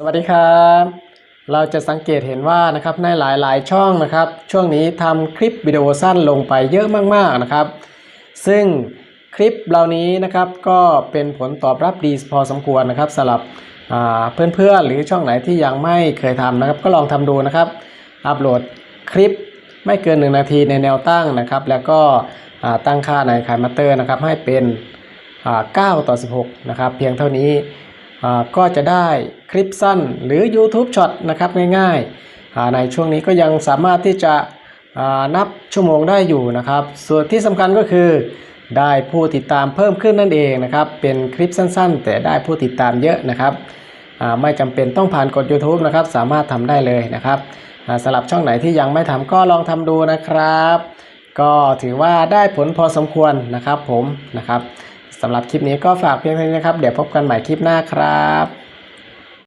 สวัสดีครับ เราจะสังเกตเห็นว่านะครับในหลายๆ ช่องนะครับ ช่วงนี้ทำคลิปวิดีโอสั้นลงไปเยอะมากๆนะครับ ซึ่งคลิปเหล่านี้นะครับก็เป็นผลตอบรับดีพอสมควรนะครับสำหรับเพื่อนๆหรือช่องไหนที่ยังไม่เคยทำนะครับ ก็ลองทำดูนะครับ อัปโหลดคลิปไม่เกิน 1 นาทีในแนวตั้งนะครับ แล้วก็ตั้งค่าในคายมาเตอร์นะครับให้เป็นอ่า9ต่อ 16 นะครับ เพียงเท่านี้ ก็จะได้คลิปสั้นหรือ YouTube ช็อตนะครับง่ายๆ ในช่วงนี้ก็ยังสามารถที่จะนับชั่วโมงได้อยู่นะครับ ส่วนที่สำคัญก็คือ ได้ผู้ติดตามเพิ่มขึ้นนั่นเองนะครับ เป็นคลิปสั้นๆ แต่ได้ผู้ติดตามเยอะนะครับ ไม่จำเป็นต้องผ่านกด YouTube นะครับ สามารถทำได้เลยนะครับสำหรับช่องไหนที่ยังไม่ทำก็ลองทำดูนะครับ ก็ถือว่าได้ผลพอสมควรนะครับผมนะครับ สำหรับคลิปนี้ก็ฝากเพียงเท่านี้นะครับ เดี๋ยวพบกันใหม่คลิปหน้าครับ